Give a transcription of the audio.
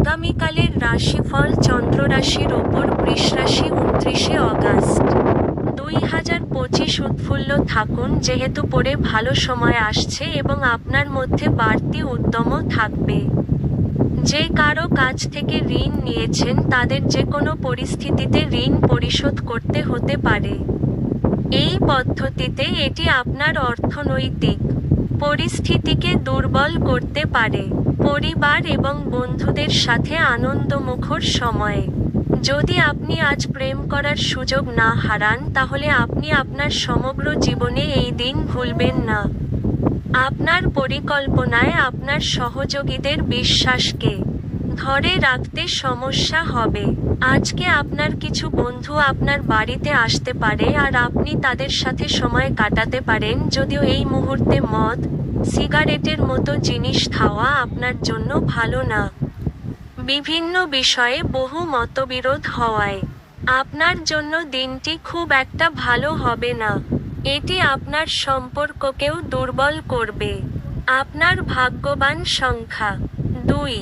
আগামীকালের রাশিফল চন্দ্ররাশির ওপর বৃষরাশি উনত্রিশে অগাস্ট। দুই হাজার পঁচিশ উৎফুল্ল থাকুন, যেহেতু পরে ভালো সময় আসছে এবং আপনার মধ্যে বাড়তি উদ্যমও থাকবে। যে কারও কাছ থেকে ঋণ নিয়েছেন, তাদের যে কোনো পরিস্থিতিতে ঋণ পরিশোধ করতে হতে পারে। এই পদ্ধতিতে এটি আপনার অর্থনৈতিক পরিস্থিতিকে দুর্বল করতে পারে। পরিবার এবং বন্ধুদের সাথে আনন্দমুখর সময়ে। যদি আপনি আজ প্রেম করার সুযোগ না হারান, তাহলে আপনি আপনার সমগ্র জীবনে এই দিন ভুলবেন না। আপনার পরিকল্পনায় আপনার সহযোগীদের বিশ্বাসকে ধরে রাখতে সমস্যা হবে। আজকে আপনার কিছু বন্ধু আপনার বাড়িতে আসতে পারে আর আপনি তাদের সাথে সময় কাটাতে পারেন, যদিও এই মুহূর্তে মদ সিগারেটের মতো জিনিস খাওয়া আপনার জন্য ভালো না। বিভিন্ন বিষয়ে বহু মতবিরোধ হওয়ায় আপনার জন্য দিনটি খুব একটা ভালো হবে না। এটি আপনার সম্পর্ককেও দুর্বল করবে। আপনার ভাগ্যবান সংখ্যা দুই।